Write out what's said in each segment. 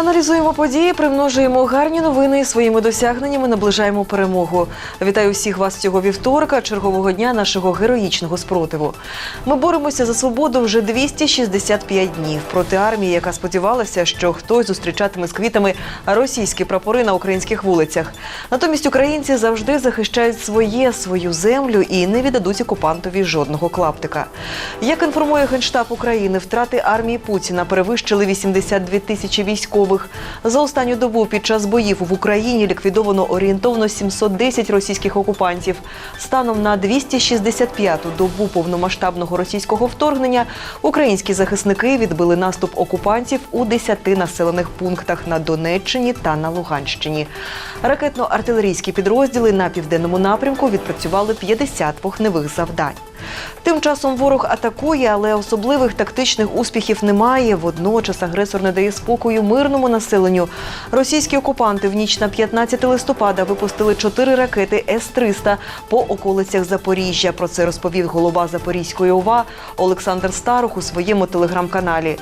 Аналізуємо події, примножуємо гарні новини і своїми досягненнями наближаємо перемогу. Вітаю всіх вас цього вівторка, чергового дня нашого героїчного спротиву. Ми боремося за свободу вже 265 днів проти армії, яка сподівалася, що хтось зустрічатиме з квітами російські прапори на українських вулицях. Натомість українці завжди захищають своє свою землю і не віддадуть окупантові жодного клаптика. Як інформує Генштаб України, втрати армії Путіна перевищили 82 тисячі військових. За останню добу під час боїв в Україні ліквідовано орієнтовно 710 російських окупантів. Станом на 265-ту добу повномасштабного російського вторгнення українські захисники відбили наступ окупантів у 10 населених пунктах на Донеччині та на Луганщині. Ракетно-артилерійські підрозділи на південному напрямку відпрацювали 50 вогневих завдань. Тим часом ворог атакує, але особливих тактичних успіхів немає. Водночас агресор не дає спокою мирному населенню. Російські окупанти в ніч на 15 листопада випустили чотири ракети С-300 по околицях Запоріжжя. Про це розповів голова Запорізької ОВА Олександр Старух у своєму телеграм-каналі.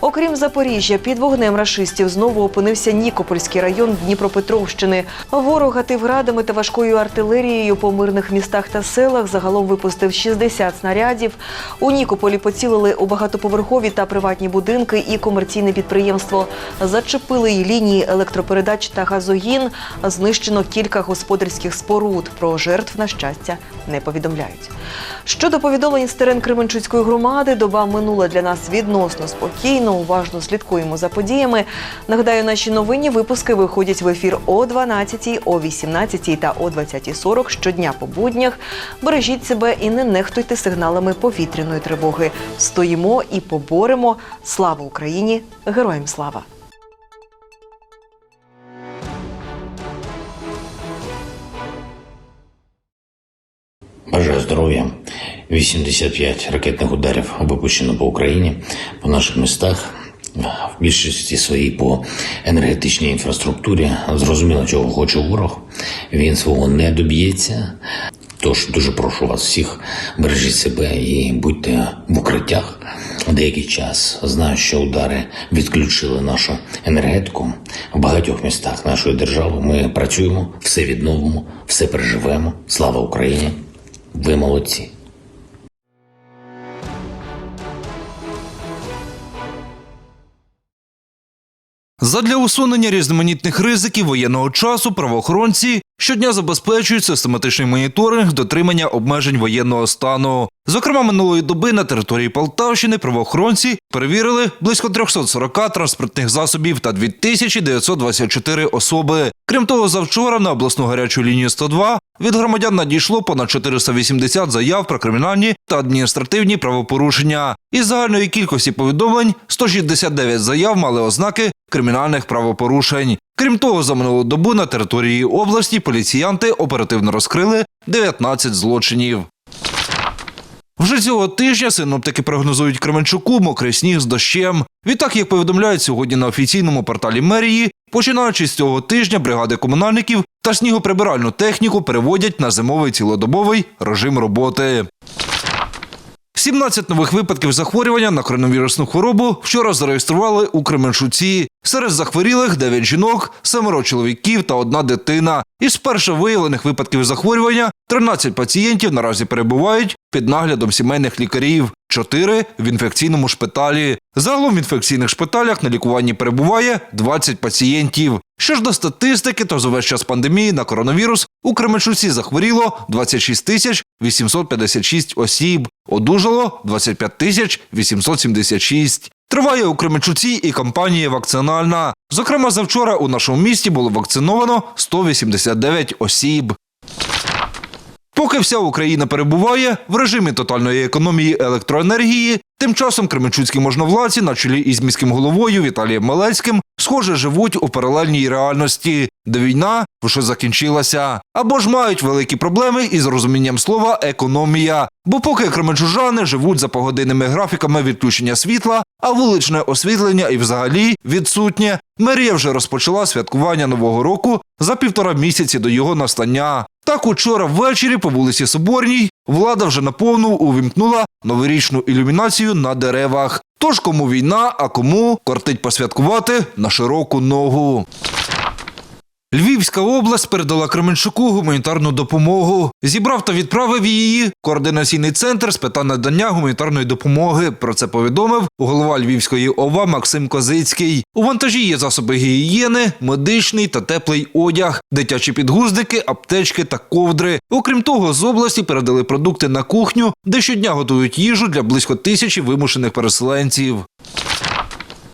Окрім Запоріжжя, під вогнем рашистів знову опинився Нікопольський район Дніпропетровщини. Ворог гатив градами та важкою артилерією по мирних містах та селах. Загалом випустив 60 снарядів. У Нікополі поцілили у багатоповерхові та приватні будинки і комерційне підприємство. Зачепили й лінії електропередач та газогін. Знищено кілька господарських споруд. Про жертв на щастя не повідомляють. Щодо повідомлень з терен Кременчуцької громади, доба минула для нас відносно спокійно. Уважно слідкуємо за подіями. Нагадаю, наші новинні випуски виходять в ефір о 12, о 18 та о 20.40 щодня по буднях. Бережіть себе і не нехтуйте сигналами повітряної тривоги. Стоїмо і поборемо. Слава Україні! Героям слава! Бажаю здоров'я. 85 ракетних ударів випущено по Україні, по наших містах, в більшості своїй по енергетичній інфраструктурі. Зрозуміло, чого хоче ворог. Він свого не доб'ється. Тож дуже прошу вас всіх, бережіть себе і будьте в укриттях. Деякий час знаю, що удари відключили нашу енергетику в багатьох містах нашої держави. Ми працюємо, все відновимо, все переживемо. Слава Україні! Ви молодці. Задля усунення різноманітних ризиків воєнного часу правоохоронці щодня забезпечують систематичний моніторинг дотримання обмежень воєнного стану. Зокрема, минулої доби на території Полтавщини правоохоронці перевірили близько 340 транспортних засобів та 2924 особи. Крім того, завчора на обласну гарячу лінію 102 від громадян надійшло понад 480 заяв про кримінальні та адміністративні правопорушення. Із загальної кількості повідомлень 169 заяв мали ознаки кримінальних правопорушень. Крім того, за минулу добу на території області поліціянти оперативно розкрили 19 злочинів. Вже цього тижня синоптики прогнозують Кременчуку мокрий сніг з дощем. Відтак, як повідомляють сьогодні на офіційному порталі мерії, починаючи з цього тижня бригади комунальників та снігоприбиральну техніку переводять на зимовий цілодобовий режим роботи. 17 нових випадків захворювання на коронавірусну хворобу вчора зареєстрували у Кременчуці. Серед захворілих 9 жінок, 7 чоловіків та одна дитина. Із перше виявлених випадків захворювання 13 пацієнтів наразі перебувають під наглядом сімейних лікарів, 4 в інфекційному шпиталі. Загалом в інфекційних шпиталях на лікуванні перебуває 20 пацієнтів. Що ж до статистики, то за весь час пандемії на коронавірус у Кременчуці захворіло 26 тисяч 856 осіб, одужало 25 тисяч 876. Триває у Кременчуці і кампанія вакцинальна. Зокрема, завчора у нашому місті було вакциновано 189 осіб. Поки вся Україна перебуває в режимі тотальної економії електроенергії, тим часом кременчуцькі можновладці на чолі із міським головою Віталієм Малецьким схоже живуть у паралельній реальності, де війна вже закінчилася, або ж мають великі проблеми із розумінням слова економія. Бо поки кременчужани живуть за погодинними графіками відключення світла, а вуличне освітлення і взагалі відсутнє, мерія вже розпочала святкування нового року за півтора місяці до його настання. Так учора ввечері по вулиці Соборній влада вже наповну увімкнула новорічну ілюмінацію на деревах. Тож кому війна, а кому кортить посвяткувати на широку ногу. Львівська область передала Кременчуку гуманітарну допомогу. Зібрав та відправив її координаційний центр з питань надання гуманітарної допомоги. Про це повідомив голова Львівської ОВА Максим Козицький. У вантажі є засоби гігієни, медичний та теплий одяг, дитячі підгуздики, аптечки та ковдри. Окрім того, з області передали продукти на кухню, де щодня готують їжу для близько тисячі вимушених переселенців.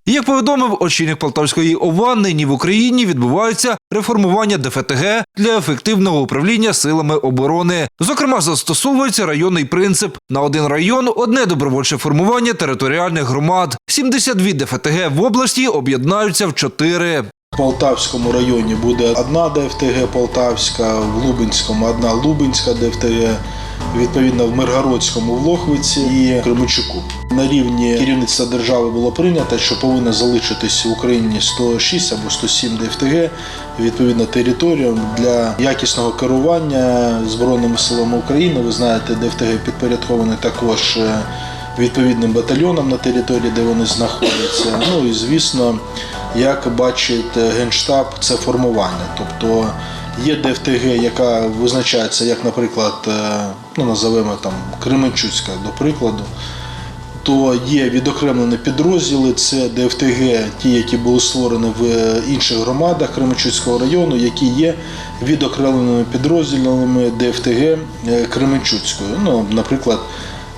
Як повідомив очільник Полтавської ОВА, нині в Україні відбувається реформування ДФТГ для ефективного управління силами оборони. Зокрема, застосовується районний принцип на один район одне добровольче формування територіальних громад. 72 ДФТГ в області об'єднаються в чотири. В Полтавському районі буде одна ДФТГ Полтавська, в Лубенському одна Лубенська ДФТГ, відповідно в Миргородському в Лохвиці і Кременчуку. На рівні керівництва держави було прийнято, що повинно залишитись в Україні 106 або 107 ДФТГ, відповідно територіям для якісного керування Збройними силами України. Ви знаєте, ДФТГ підпорядкований також е, відповідним батальйонам на території, де вони знаходяться. Ну і звісно, як бачить Генштаб, це формування. Тобто є ДФТГ, яка визначається, як, наприклад, е, ну називаємо там Кременчуцька, до прикладу. То є відокремлені підрозділи, це ДФТГ, ті, які були створені в інших громадах Кременчуцького району, які є відокремленими підрозділами ДФТГ е, Кременчуцької. Ну, наприклад,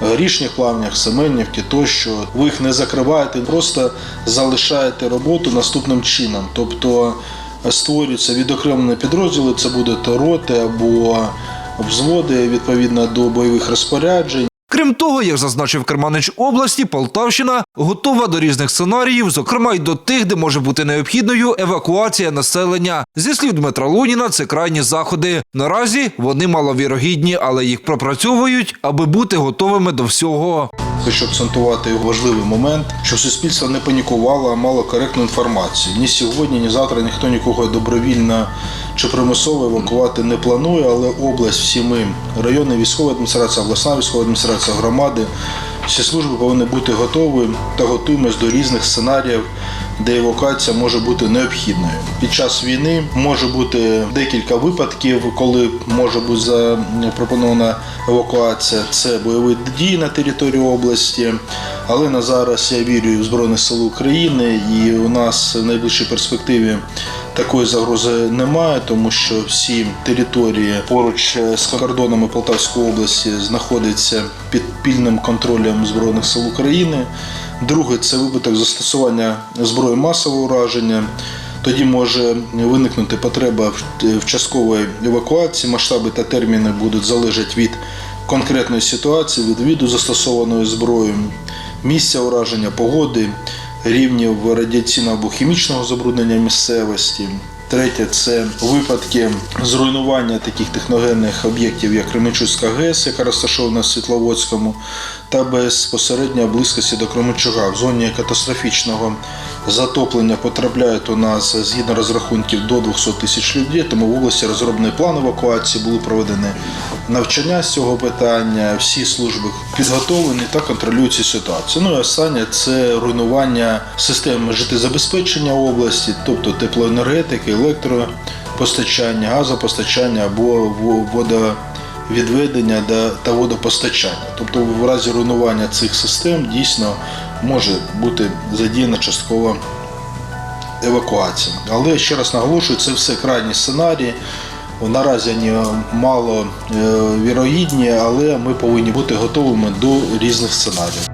Горішніх плавнях, Семенівки тощо. Ви їх не закриваєте, просто залишаєте роботу наступним чином. Тобто створюються відокремлені підрозділи, це будуть роти або взводи відповідно до бойових розпоряджень. Крім того, як зазначив Керманич області, Полтавщина готова до різних сценаріїв, зокрема й до тих, де може бути необхідною евакуація населення. Зі слів Дмитра Луніна, це крайні заходи. Наразі вони маловірогідні, але їх пропрацьовують, аби бути готовими до всього. Хочу акцентувати важливий момент, що суспільство не панікувало, а мало коректну інформацію. Ні сьогодні, ні завтра ніхто нікого добровільно чи примусово евакувати не планує, але область, всі ми, районна військова адміністрація, обласна військова адміністрація, громади, всі служби повинні бути готові та готуємось до різних сценаріїв, де евакуація може бути необхідною. Під час війни може бути декілька випадків, коли може бути запропонована евакуація. Це бойові дії на території області. Але на зараз я вірю в Збройні Сили України, і у нас в найближчій перспективі такої загрози немає, тому що всі території поруч з кордонами Полтавської області знаходяться під пільним контролем Збройних сил України. Друге це випадок застосування зброї масового ураження. Тоді може виникнути потреба в- в часткової евакуації. Масштаби та терміни будуть залежати від конкретної ситуації, від виду застосованої зброї, місця ураження, погоди, рівнів радіаційного або хімічного забруднення місцевості. Третє це випадки зруйнування таких техногенних об'єктів, як Кременчуцька ГЕС, яка розташована в Світловодському, та безпосередньо близькості до Кременчуга. В зоні катастрофічного затоплення потрапляють у нас згідно розрахунків до 200 тисяч людей, тому в області розроблений план евакуації, були проведені навчання з цього питання, всі служби підготовлені та контролюють цю ситуацію. Ну і останнє це руйнування системи життєзабезпечення області, тобто теплоенергетики, електропостачання, газопостачання або во- водовідведення да- та водопостачання. Тобто в разі руйнування цих систем дійсно може бути задіяна часткова евакуація. Але ще раз наголошую, це все крайні сценарії. Наразі вони мало е, вірогідні, але ми повинні бути готовими до різних сценаріїв.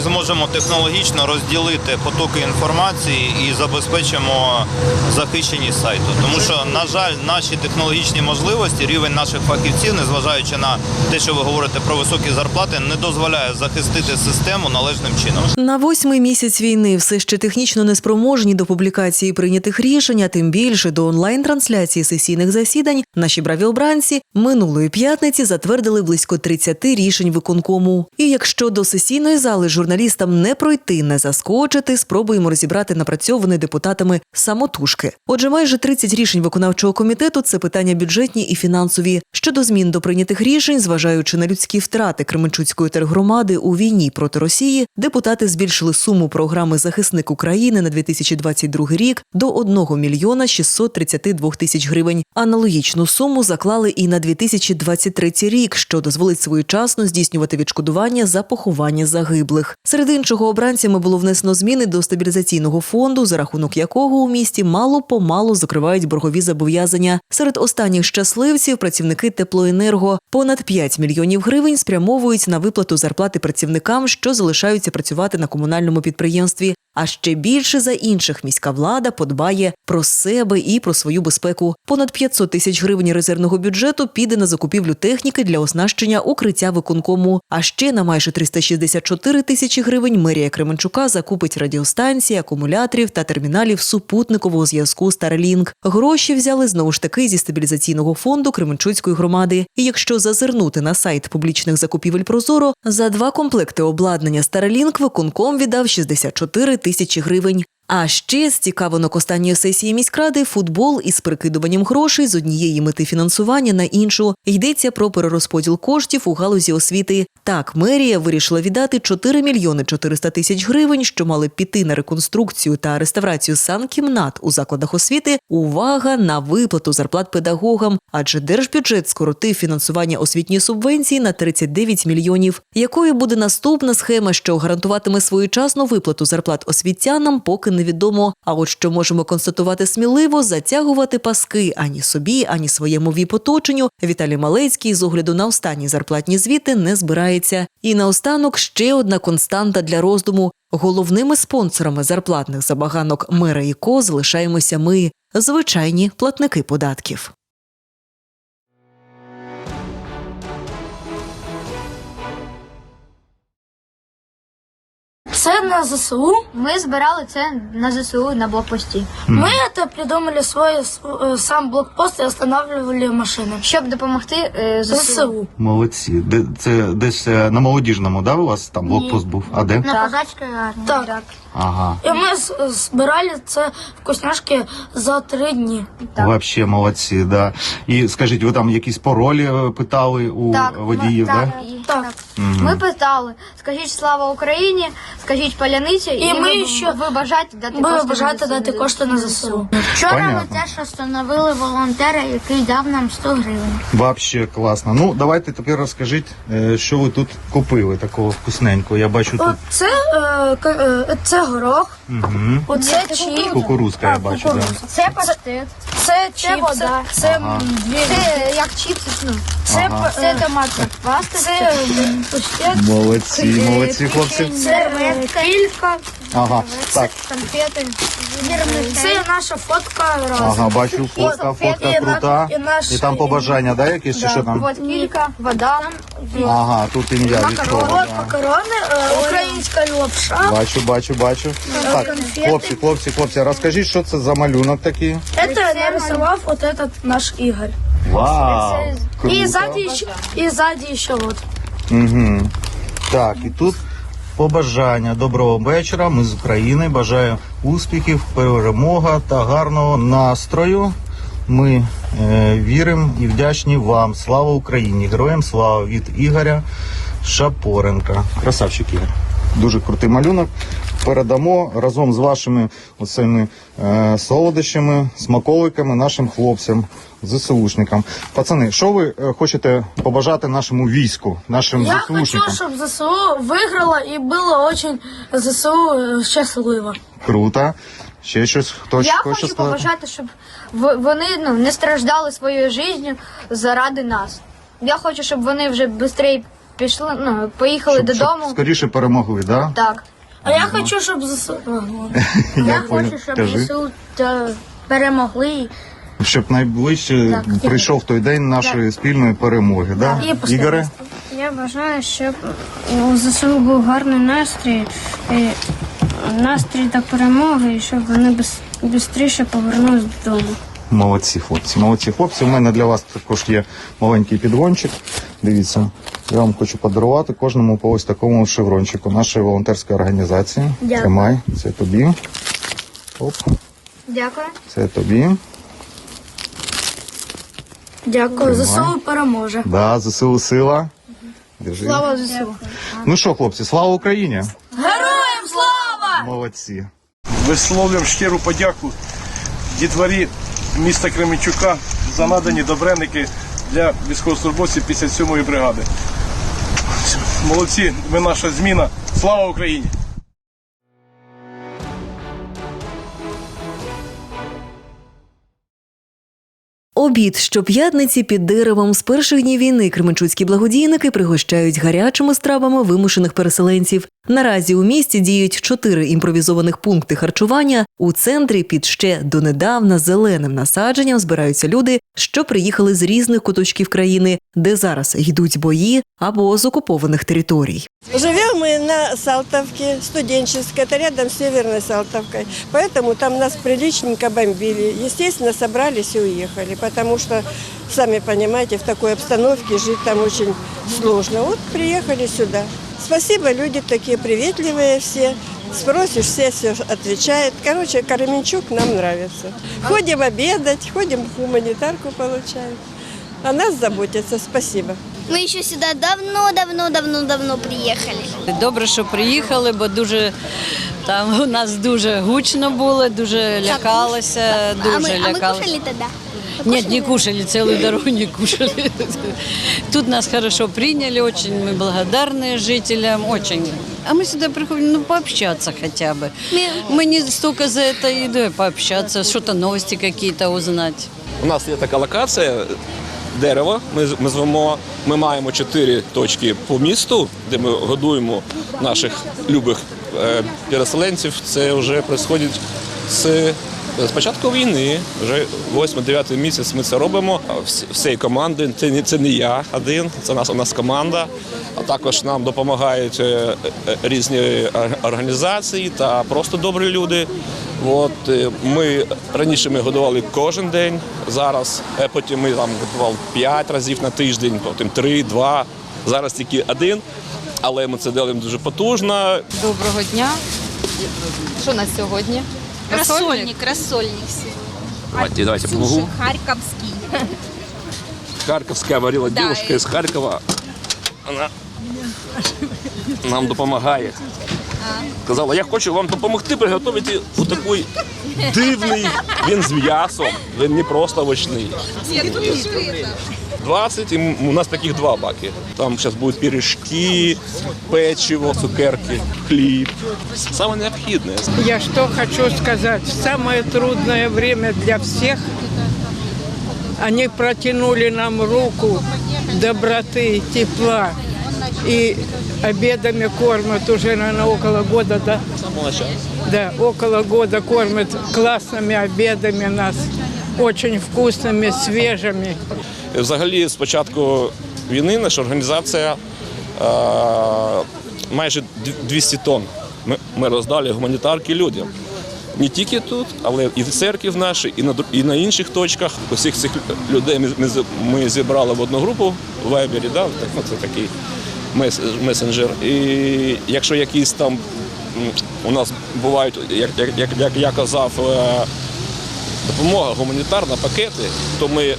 Зможемо технологічно розділити потоки інформації і забезпечимо захищеність сайту. Тому що, на жаль, наші технологічні можливості, рівень наших фахівців, незважаючи на те, що ви говорите про високі зарплати, не дозволяє захистити систему належним чином. На восьмий місяць війни все ще технічно неспроможні до публікації прийнятих рішень, а тим більше до онлайн-трансляції сесійних засідань. Наші браві обранці минулої п'ятниці затвердили близько 30 рішень виконкому. І якщо до сесійної зали журналістам не пройти, не заскочити. Спробуємо розібрати напрацьовані депутатами самотужки. Отже, майже 30 рішень виконавчого комітету це питання бюджетні і фінансові. Щодо змін до прийнятих рішень, зважаючи на людські втрати Кременчуцької тергромади у війні проти Росії, депутати збільшили суму програми Захисник України на 2022 рік до 1 мільйона 632 тисяч гривень. Аналогічну суму заклали і на 2023 рік, що дозволить своєчасно здійснювати відшкодування за поховання загиблих. Серед іншого обранцями було внесено зміни до стабілізаційного фонду, за рахунок якого у місті мало помалу закривають боргові зобов'язання. Серед останніх щасливців працівники теплоенерго понад 5 мільйонів гривень спрямовують на виплату зарплати працівникам, що залишаються працювати на комунальному підприємстві. А ще більше за інших міська влада подбає про себе і про свою безпеку. Понад 500 тисяч гривень резервного бюджету піде на закупівлю техніки для оснащення укриття виконкому. А ще на майже 364 тисячі гривень мерія Кременчука закупить радіостанції, акумуляторів та терміналів супутникового зв'язку Starlink. Гроші взяли знову ж таки зі стабілізаційного фонду Кременчуцької громади. І якщо зазирнути на сайт публічних закупівель Прозоро, за два комплекти обладнання Starlink виконком віддав 64 тисячі гривень. А ще з цікавинок останньої сесії міськради футбол із перекидуванням грошей з однієї мети фінансування на іншу йдеться про перерозподіл коштів у галузі освіти. Так, мерія вирішила віддати 4 мільйони 400 тисяч гривень, що мали піти на реконструкцію та реставрацію санкімнат у закладах освіти. Увага на виплату зарплат педагогам, адже держбюджет скоротив фінансування освітньої субвенції на 39 мільйонів. Якою буде наступна схема, що гарантуватиме своєчасну виплату зарплат освітянам, поки невідомо. А от що можемо констатувати сміливо, затягувати паски ані собі, ані своєму віп-оточенню Віталій Малецький з огляду на останні зарплатні звіти не збирається. І наостанок ще одна константа для роздуму. Головними спонсорами зарплатних забаганок мера і ко залишаємося ми, звичайні платники податків. Це на ЗСУ. Ми збирали це на ЗСУ на блокпості, Мы это придумали свой э, сам блокпост и останавливали машины. щоб допомогти е, ЗСУ. ЗСУ. Молодці. Де це десь е, на молодіжному, да, у вас там блокпост був? А де? На козацькій армії. Так. Ага. І ми з- збирали це вкусняшки за три дні. Так. Вообще молодці, да. І скажіть, ви там якісь паролі е, питали у водіїв, ми, да? так, і- Так. Ми питали, скажіть слава Україні, скажіть паляниці, і, І ви, ми ще- ви бажаєте дати Ви кошти бажаєте на дати кошти на ЗСУ. Вчора Понятно. ми теж встановили волонтера, який дав нам 100 гривень. Вообще класно. Ну, давайте тепер розкажіть, е, що ви тут купили такого вкусненького. Я бачу тут Це, е, к- е, це горох, угу. оце чіп, кукурузка, я бачу, да. Це паштет, це чіпси, вода. це м, дві. це як чіпси, ну, Це, Ага. п- це е, томатна паста, це м, паштет, Молодці, молодці, хлопці. це е, кілька, Ага, так. конфети, це наша фотка разом. Ага, бачу, фотка, фотка І крута. і наш- І там побажання, да, якісь чи що там? Вот кілька, вода. Ага, тут ім'я від кого, да. макарони, е, українська лапша. Бачу, бачу, бачу. Так, конфети. хлопці, хлопці, хлопці, розкажіть, що це за малюнок такий? Это нарисовал вот этот наш Игорь. Вау! И Круто. сзади еще, и сзади еще вот. Угу. Так, і тут побажання. Доброго вечора. Ми з України. Бажаю успіхів, перемога та гарного настрою. Ми е, віримо і вдячні вам. Слава Україні! Героям слава від Ігоря Шапоренка. Красавчик Ігор Дуже крутий малюнок. Передамо разом з вашими оцими е, солодощами, смаколиками нашим хлопцям, ЗСУшникам. Пацани, що ви е, хочете побажати нашому війську, нашим Я хочу, ЗСУшникам? чтобы ЗСУ выиграла и было очень ЗСУ э, счастливо. Круто. Ще щось хтось Я хоче хочу сказати? побажати, щоб в- вони ну, не страждали своєю життю заради нас. Я хочу, щоб вони вже швидше пішли, ну, поїхали Щоб, додому. щоб скоріше перемогли, да? Так. А я хочу, чтобы ЗСУ... Я, Я хочу, щоб Кажи. ЗСУ та перемогли. Щоб найближче прийшов той день нашої спільної перемоги, да? І Ігоре? Я бажаю, щоб у ЗСУ був гарний настрій, і настрій до перемоги, і щоб вони швидше повернулись додому. Молодці хлопці, молодці хлопці. У мене для вас також є маленький підгончик. Дивіться, Я вам хочу подарувати кожному по ось такому шеврончику нашої волонтерської організації. Дякую. Тримай, це тобі. Оп, Дякую. це тобі. Дякую. Тримай. ЗСУ переможе. Да, ЗСУ сила. Держи. Слава ЗСУ. Ну що, хлопці, слава Україні! Героям слава! Молодці! Висловлюємо щиру подяку дітворі міста Кременчука за надані добреники для військовослужбовців 57-ї бригади. Молодці, ви наша зміна. Слава Україні! Обід щоп'ятниці під деревом з перших днів війни кременчуцькі благодійники пригощають гарячими стравами вимушених переселенців. Наразі у місті діють чотири імпровізованих пункти харчування. У центрі під ще донедавна зеленим насадженням збираються люди, що приїхали з різних куточків країни, де зараз йдуть бої або з окупованих територій. Живем мы на Салтовке, студенческой, это рядом с Северной Салтовкой. Поэтому там нас приличненько бомбили. Естественно, собрались и уехали, потому что, сами понимаете, в такой обстановке жить там очень сложно. Вот приехали сюда. Спасибо, люди такие приветливые все. Спросишь, все все отвечают. Короче, Караменчук нам нравится. Ходим обедать, ходим гуманитарку получаем. О нас заботятся. Спасибо. Ми ще сюди давно, давно, давно, давно приїхали. Добре, що приїхали, бо дуже там у нас дуже гучно було, дуже лякалося, дуже а ми, а ми кушали тоді? Нет, не кушали, целую дорогу не кушали. Тут нас хорошо приняли, очень мы благодарны жителям, очень. А мы сюда приходим, ну, пообщаться хотя бы. Мы не столько за это едой, пообщаться, что-то новости какие-то узнать. У нас є така локація. Дерево, ми, з- ми звемо, ми маємо чотири точки по місту, де ми годуємо наших любих е, переселенців. Це вже відбувається з, з початку війни, вже 8-9 місяць ми це робимо. Всієї команди, це не, це не я один, це нас, у нас команда. А також нам допомагають е, е, різні організації та просто добрі люди. От, е, ми раніше ми годували кожен день, зараз потім ми там готували 5 разів на тиждень, потім 3, 2, зараз тільки один. Але ми це робимо дуже потужно. Доброго дня. Що у нас сьогодні? Рассольник, рассольник. Давайте, давайте помогу. Харківський. Харківська варила Да, дівчинка і- з Харкова. Вона нам допомагає. Казала, я хочу вам допомогти приготувати отакий дивний. Він з м'ясом, він не просто овочний. 20, і м- у нас таких два баки. Там зараз будуть пиріжки, печиво, цукерки, хліб. Саме необхідне. Я что хочу сказать. В самое трудное время для всех они протянули нам руку доброты, тепла. И обедами кормят уже, наверное, около года, да? Самого начала. Да, около года кормят классными обедами нас. Очень вкусными, свежими. Взагалі, з початку війни наша організація е, майже 200 тонн ми, роздали гуманітарки людям. Не тільки тут, але і в церкві нашій, і на, і на інших точках. Усіх цих людей ми, ми, зібрали в одну групу в Вайбері, да? ну, це такий мес, месенджер. І якщо якісь там у нас бувають, як, як, як, як я казав, е, допомога гуманітарна, пакети, то ми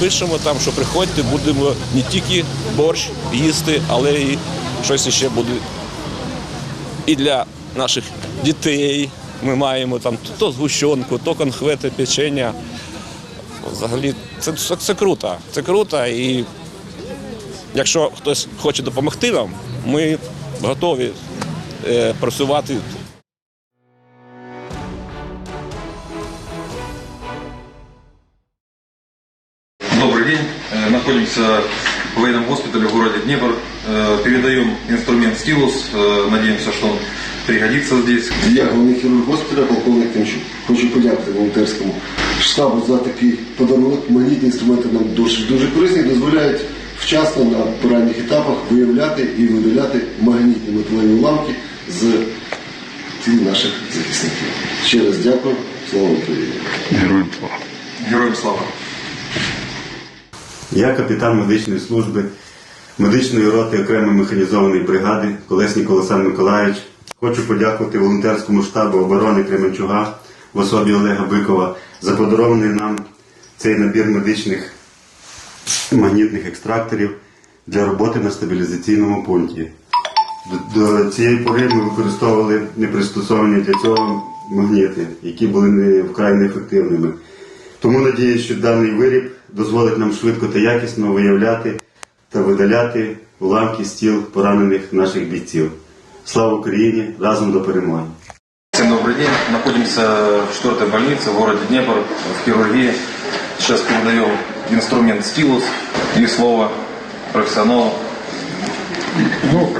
пишемо там, що приходьте, будемо не тільки борщ їсти, але і щось ще буде і для наших дітей. Ми маємо там то згущенку, то конхвети, печення. Взагалі, це, це, це круто. Це круто. І якщо хтось хоче допомогти нам, ми готові е, працювати в военном госпитале в городе Днепр. Э, Передаем инструмент «Стилус». Э, Надеемся, что он пригодится здесь. Я головний хірург госпіталя, полковник Тимчук. Хочу подякувати волонтерському штабу за такий подарунок. Магнітні інструменти нам дуже, дуже корисні, дозволяють вчасно на поранніх етапах виявляти і видаляти магнітні металеві уламки з тіл наших захисників. Ще раз дякую. Слава Україні! Героям слава. Героям слава. Я капітан медичної служби медичної роти окремої механізованої бригади Колеснік Олександр Миколаївич. Хочу подякувати волонтерському штабу оборони Кременчуга в особі Олега Бикова за подарований нам цей набір медичних магнітних екстракторів для роботи на стабілізаційному пункті. До, цієї пори ми використовували непристосовані для цього магніти, які були вкрай неефективними. Тому надіюсь, що даний виріб дозволить нам швидко та якісно виявляти та видаляти уламки з тіл поранених наших бійців. Слава Україні! Разом до перемоги! Всем добрый день. Находимся в 4 больнице в городе Днепр, в хирургии. Сейчас передаем инструмент стилус и слово профессионалу. Ну,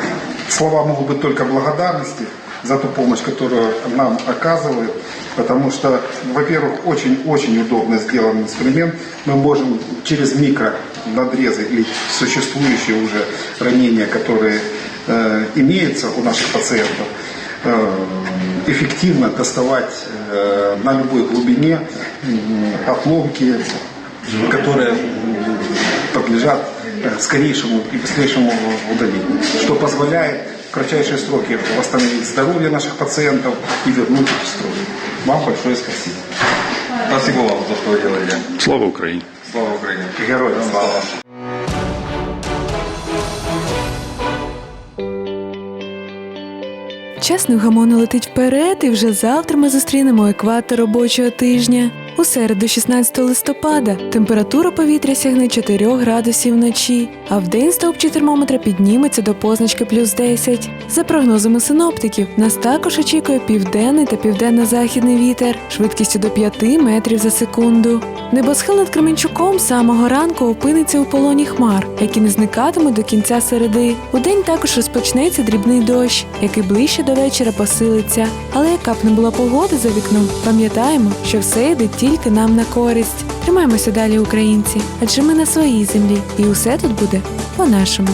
слова могут быть только благодарности за ту помощь, которую нам оказывают, Потому что, во-первых, очень-очень удобно сделан инструмент. Мы можем через микро надрезы или существующие уже ранения, которые э, имеются у наших пациентов, э, эффективно доставать э, на любой глубине м, отломки, которые подлежат э, скорейшему и быстрейшему удалению, что позволяет в кратчайшие сроки восстановить здоровье наших пациентов и вернуть их в строй. Вам большое спасибо. Спасибо вам за что вы делаете. Слава Украине! Слава Украине! Героям слава! Час невгамовно летить вперед, і вже завтра ми зустрінемо екватор робочого тижня. У середу, 16 листопада, температура повітря сягне 4 градусів вночі, а в день стовпчик термометра підніметься до позначки плюс 10. За прогнозами синоптиків, нас також очікує південний та південно-західний вітер швидкістю до 5 метрів за секунду. Небосхил над Кременчуком самого ранку опиниться у полоні хмар, які не зникатимуть до кінця середи. У день також розпочнеться дрібний дощ, який ближче до вечора посилиться. Але яка б не була погода за вікном, пам'ятаємо, що все йде тільки нам на користь. Тримаємося далі, українці, адже ми на своїй землі, і усе тут буде по-нашому.